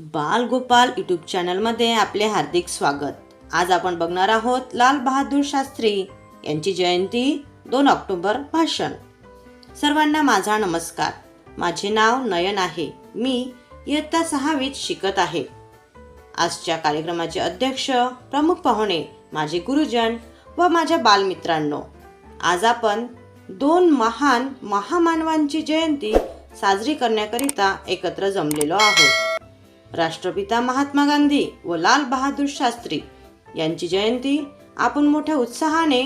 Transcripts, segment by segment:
बाल गोपाल यूट्यूब चॅनलमध्ये आपले हार्दिक स्वागत. आज आपण बघणार आहोत लाल बहादूर शास्त्री यांची जयंती दोन ऑक्टोबर भाषण. सर्वांना माझा नमस्कार. माझे नाव नयन आहे. मी इयत्ता सहावीत शिकत आहे. आजच्या कार्यक्रमाचे अध्यक्ष प्रमुख पाहुणे माझे गुरुजन व माझ्या बालमित्रांनो. आज आपण दोन महान महामानवांची जयंती साजरी करण्याकरिता एकत्र जमलेलो आहोत. राष्ट्रपिता महात्मा गांधी व लाल बहादूर शास्त्री यांची जयंती आपण मोठ्या उत्साहाने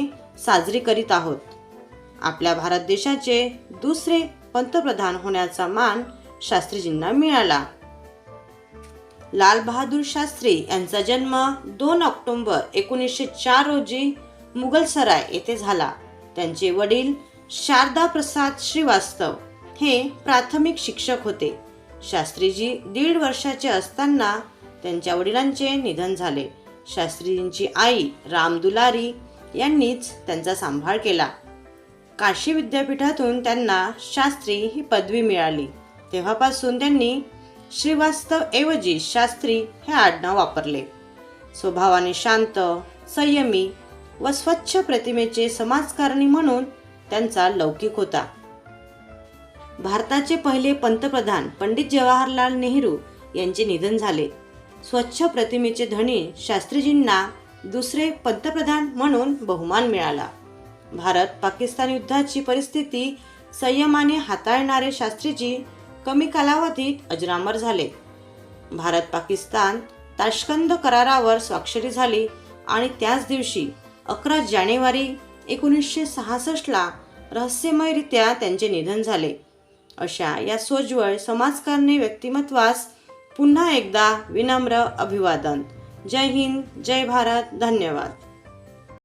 साजरी करीत आहोत. आपल्या भारत देशाचे दुसरे पंतप्रधान होण्याचा मान शास्त्रीजींना मिळाला. लाल बहादूर शास्त्री यांचा जन्म दोन ऑक्टोबर एकोणीसशे चार रोजी मुघलसराय येथे झाला. त्यांचे वडील शारदा प्रसाद श्रीवास्तव हे प्राथमिक शिक्षक होते. शास्त्रीजी दीड वर्षाचे असताना त्यांच्या वडिलांचे निधन झाले. शास्त्रीजींची आई रामदुलारी यांनीच त्यांचा सांभाळ केला. काशी विद्यापीठातून त्यांना शास्त्री ही पदवी मिळाली. तेव्हापासून त्यांनी श्रीवास्तव ऐवजी शास्त्री हे आडनाव वापरले. स्वभावाने शांत संयमी व स्वच्छ प्रतिमेचे समाजकारणी म्हणून त्यांचा लौकिक होता. भारताचे पहिले पंतप्रधान पंडित जवाहरलाल नेहरू यांचे निधन झाले. स्वच्छ प्रतिमेचे धनी शास्त्रीजींना दुसरे पंतप्रधान म्हणून बहुमान मिळाला. भारत पाकिस्तान युद्धाची परिस्थिती संयमाने हाताळणारे शास्त्रीजी कमी कालावधीत अजरामर झाले. भारत पाकिस्तान ताशकंद करारावर स्वाक्षरी झाली आणि त्याच दिवशी अकरा जानेवारी एकोणीसशे सहासष्टला रहस्यमयरित्या त्यांचे निधन झाले. अशा या सोज्वळ समाजकारणी व्यक्तिमत्वास पुन्हा एकदा विनम्र अभिवादन. जय हिंद जय भारत धन्यवाद.